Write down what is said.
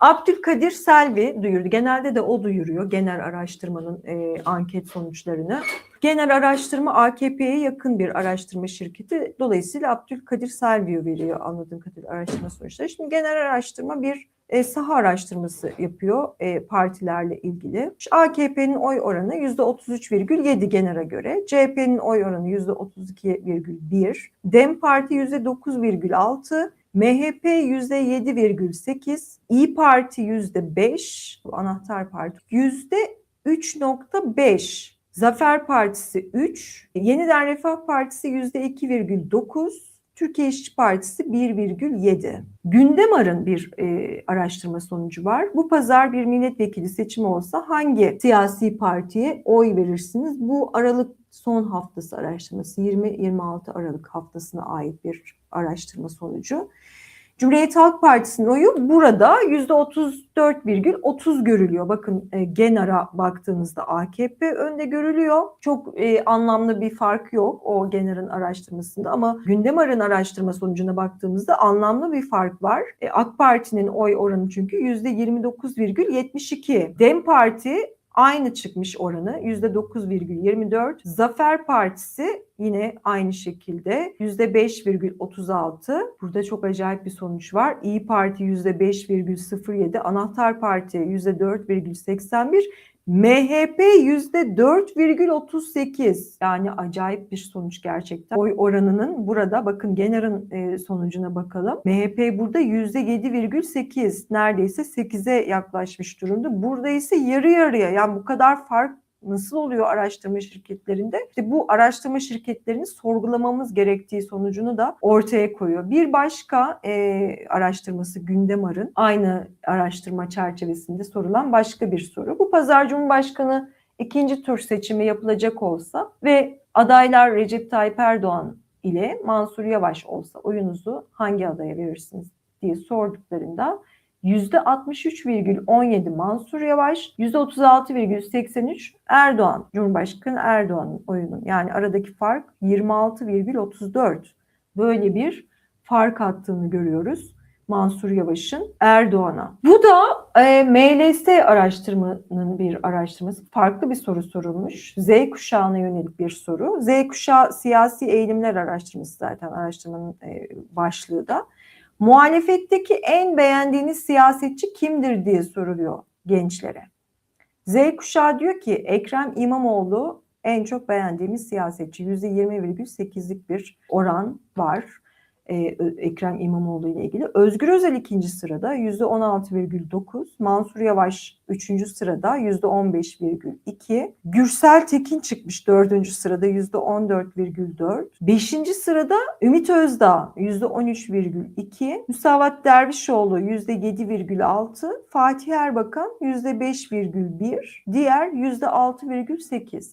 Abdülkadir Selvi duyurdu. Genelde de o duyuruyor genel araştırmanın e, anket sonuçlarını. Genel araştırma AKP'ye yakın bir araştırma şirketi. Dolayısıyla Abdülkadir Selvi veriyor anladığım kadarıyla araştırma sonuçları. Şimdi genel araştırma bir e, saha araştırması yapıyor e, partilerle ilgili. AKP'nin oy oranı %33,7 genere göre. CHP'nin oy oranı %32,1. DEM Parti %9,6. MHP %7,8, İyi Parti %5, bu anahtar parti %3,5, Zafer Partisi 3, Yeniden Refah Partisi %2,9, Türkiye İşçi Partisi 1,7. Gündemar'ın bir e, araştırma sonucu var. Bu pazar bir milletvekili seçimi olsa hangi siyasi partiye oy verirsiniz? Bu Aralık son haftası araştırması 20-26 Aralık haftasına ait bir araştırma sonucu. Cumhuriyet Halk Partisi'nin oyu burada %34,30 görülüyor. Bakın e, Genar'a baktığınızda AKP önde görülüyor. Çok e, anlamlı bir fark yok o Genar'ın araştırmasında ama Gündemar'ın araştırma sonucuna baktığımızda anlamlı bir fark var. E, AK Parti'nin oy oranı çünkü %29,72. DEM Parti aynı çıkmış oranı %9,24. Zafer Partisi yine aynı şekilde %5,36. Burada çok acayip bir sonuç var. İyi Parti %5,07, Anahtar Parti %4,81, MHP %4,38 yani acayip bir sonuç gerçekten. Oy oranının burada bakın Genar'ın e, sonucuna bakalım. MHP burada %7,8 neredeyse 8'e yaklaşmış durumda. Burada ise yarı yarıya yani bu kadar fark nasıl oluyor araştırma şirketlerinde? İşte bu araştırma şirketlerini sorgulamamız gerektiği sonucunu da ortaya koyuyor. Bir başka e, araştırması Gündemar'ın aynı araştırma çerçevesinde sorulan başka bir soru. Bu pazar Cumhurbaşkanı ikinci tur seçimi yapılacak olsa ve adaylar Recep Tayyip Erdoğan ile Mansur Yavaş olsa oyunuzu hangi adaya verirsiniz diye sorduklarında %63,17 Mansur Yavaş, %36,83 Erdoğan, Cumhurbaşkanı Erdoğan'ın oyunun. Yani aradaki fark 26,34. Böyle bir fark attığını görüyoruz Mansur Yavaş'ın Erdoğan'a. Bu da e, MLS araştırmanın bir araştırması. Farklı bir soru sorulmuş. Z kuşağına yönelik bir soru. Z kuşağı siyasi eğilimler araştırması zaten araştırmanın e, başlığı da. Muhalefetteki en beğendiğiniz siyasetçi kimdir diye soruluyor gençlere. Z kuşağı diyor ki Ekrem İmamoğlu en çok beğendiğimiz siyasetçi. %20,8'lik bir oran var. Ee, Ekrem İmamoğlu ile ilgili. Özgür Özel ikinci sırada %16,9. Mansur Yavaş üçüncü sırada %15,2. Gürsel Tekin çıkmış dördüncü sırada %14,4. Beşinci sırada Ümit Özdağ %13,2. Müsavat Dervişoğlu %7,6. Fatih Erbakan %5,1. Diğer %6,8.